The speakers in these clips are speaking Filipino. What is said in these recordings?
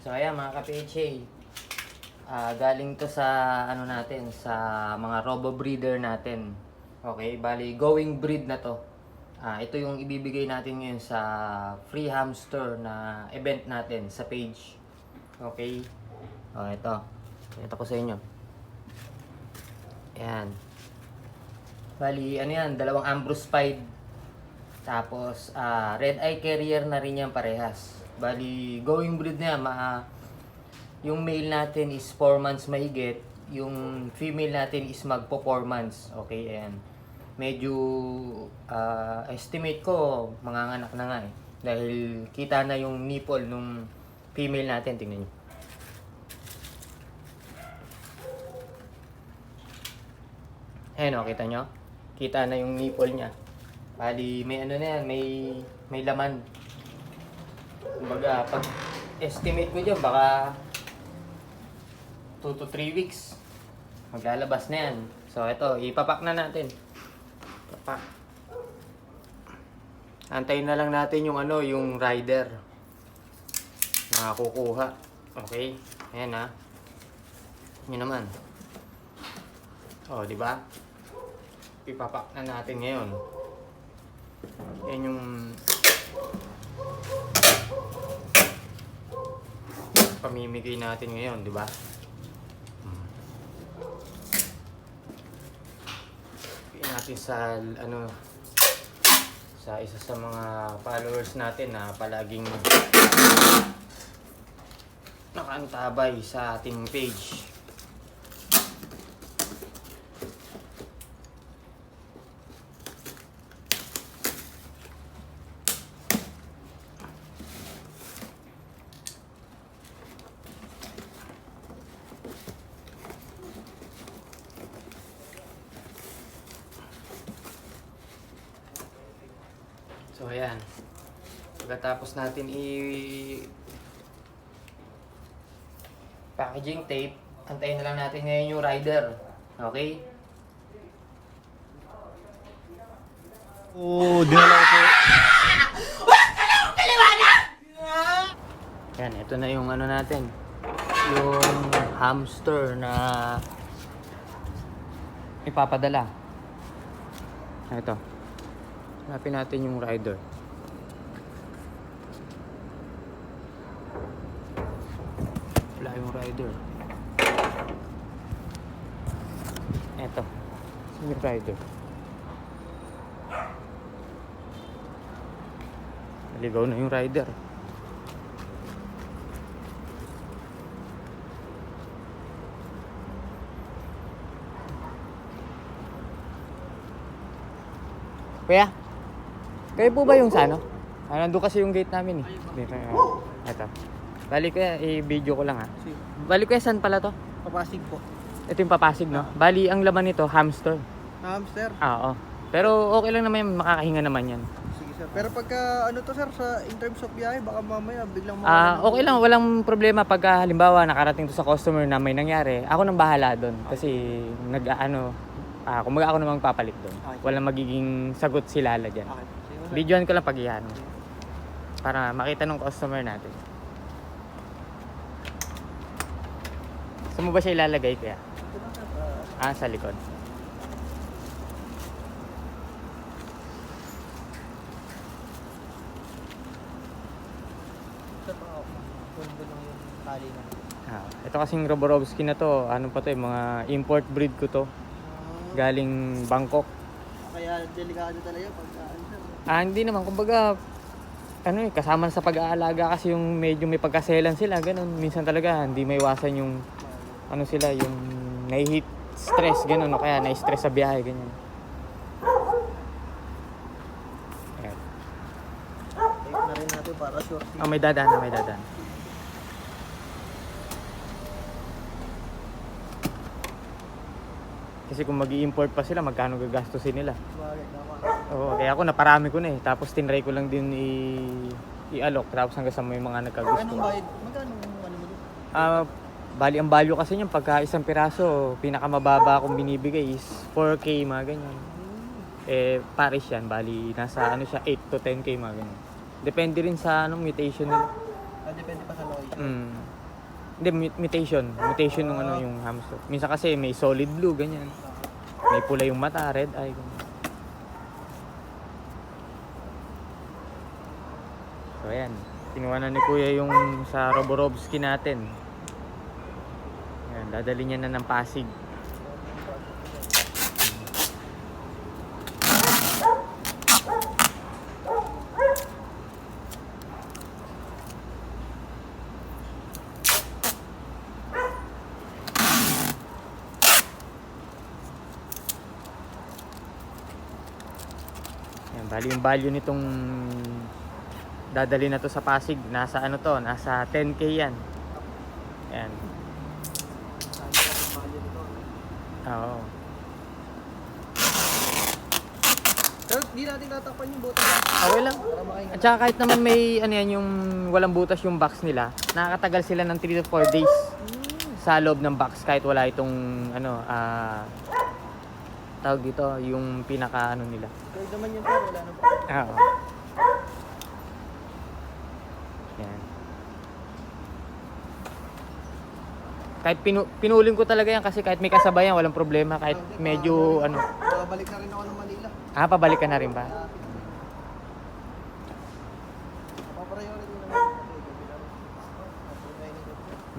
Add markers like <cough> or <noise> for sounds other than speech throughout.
So ayan mga ka-PHA, ah, galing to sa ano natin, sa mga robo breeder natin. Okay, bali going breed na to. Ah, ito yung ibibigay natin ngayon sa free hamster na event natin sa page. Okay? Oh, ito. Ito ko sa inyo. Ayan. Bali, ano yan, dalawang Ambrose Pied. Tapos, ah, red eye carrier na rin yan parehas. Bali, going breed na yan, ma yung male natin is 4 months mahigit, yung female natin is magpo 4 months. Okay, ayan. Medyo, ah, estimate ko, manganganak na nga eh. Dahil kita na yung nipple nung female natin, tingnan nyo. Ayan o, kita nyo? Kita na yung nipple niya. Bali, may ano na yan, may, may laman. Kumbaga, pag estimate ko dyan, baka 2 to 3 weeks. Maglalabas na yan. So, ito, ipapak na natin. Papak. Antayin na lang natin yung ano, yung rider. Na kukuha. Okay? Ayan ha. Yun naman. Oh, di ba? Ipapak na natin ngayon. Yan yung pamimigay natin ngayon, di ba? Hmm. Natin sa ano sa isa sa mga followers natin na palaging nakaantabay sa ating page. Ayan. Pagkatapos natin i packaging tape, antayin na lang natin ngayon yung rider. Okay? Oo, dinalaw po. Yan, ito na yung ano natin. Yung hamster na ipapadala. Ito. Hanapin natin yung rider. Wala yung rider. Saan yung rider? Naligaw na yung rider. Kuya, kayo po ba yung sa ano? Ah, nandun kasi yung gate namin eh. Dito, ah, Ito. Bali kuya, i-video ko lang ha. Bali kuya, saan pala to? Papasig po. Ito yung papasig no? Bali, ang laman nito, hamster. Hamster. Ah, oo. Pero okay lang naman yan, makakahinga naman yan. Sige sir. Pero pagka ano to sir, sa in terms of biyahe, baka mamaya biglang Ah, okay lang, walang problema pag halimbawa nakarating to sa customer na may nangyari. Ako nang bahala doon kasi nag ano, ah, kumaga ako namang papalit doon. Okay. Walang magiging sagot si Lala diyan. Okay. Videoan ko lang pag iyan. Para makita ng customer natin. Saan mo ba siya ilalagay kaya? Ah, sa likod. yung na. Ah, ito kasing Roborovsky na to, ano pa to, eh, mga import breed ko to. Ah, Galing Bangkok. kaya delikado talaga pagka ano. Ah, hindi naman. Kumbaga, ano eh, kasama sa pag-aalaga kasi yung medyo may pagkaselan sila, ganun. Minsan talaga, hindi may iwasan yung, ano sila, yung nai-heat stress, ganun. O kaya nai-stress sa biyahe, ganyan. Ayan. Take na rin natin para sure. Ah, may dadaan may dadaan. Kasi kung mag import pa sila, magkano gagastusin nila? Bagay, tama. Oo, kaya ako naparami ko na eh. Tapos tinry ko lang din i i-alok. Tapos hanggang sa may mga nagkagusto. Anong bayad? Magkano ano mo dito? Ah, bali ang value kasi niyan pagka isang piraso, pinakamababa akong binibigay is 4k mga ganyan. Eh Paris yan, bali nasa ano siya 8 to 10k mga ganyan. Depende rin sa anong mutation nila. Ah, depende pa sa location. Mm. Hindi, mu- mutation. Mutation ng ano yung hamster. Minsan kasi may solid blue, ganyan. May pula yung mata, red eye. Ganyan. So, ayan. Kinuha na ni Kuya yung sa Roborovsky natin. Ayan, dadali niya na ng Pasig. Ayan, bali yung value nitong dadali na to sa Pasig, nasa ano to, nasa 10k yan. Ayan. Oo. Pero di natin tatakpan yung boto. Okay lang. Para makaingat. At saka kahit naman may ano yan, yung walang butas yung box nila, nakakatagal sila ng 3 to 4 days sa loob ng box kahit wala itong ano, ah tawag dito, yung pinaka ano nila. Kaya naman yun wala na po. Oo. Yan. Kahit pinu pinuling ko talaga yan kasi kahit may kasabayan, walang problema. Kahit medyo ano. Babalik na rin ako ng Manila. Ah, pabalik ka na rin ba?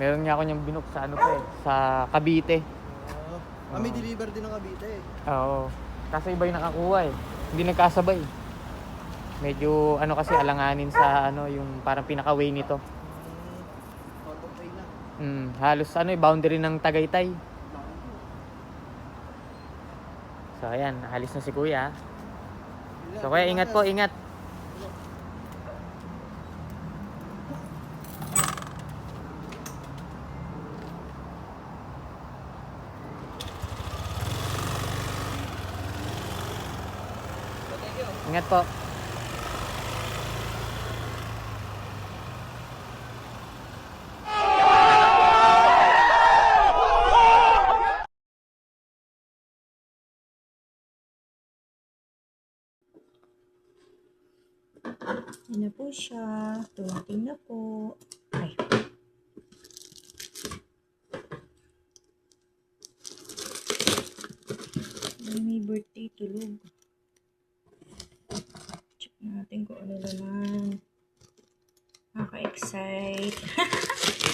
Meron nga ako niyang binok sa ano pa eh, sa Cavite. Ah, may deliver din ng Cavite eh. Oo. Kasi iba yung nakakuha eh. Hindi nagkasabay. Medyo ano kasi alanganin sa ano yung parang pinaka-way nito. Out of. Mm, halos ano eh, boundary ng Tagaytay. So ayan, alis na si Kuya. So kaya ingat po, ingat. Ingat po. Yan na po siya. Tumating na po. Ay. Ay, may birthday tulog. Check natin kung ano naman. Nakaka-excite. <laughs>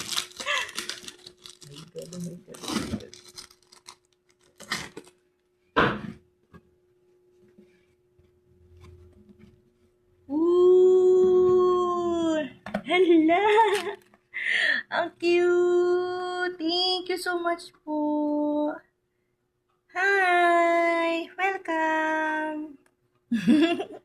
Thank you so much po. Hi! Welcome! <laughs>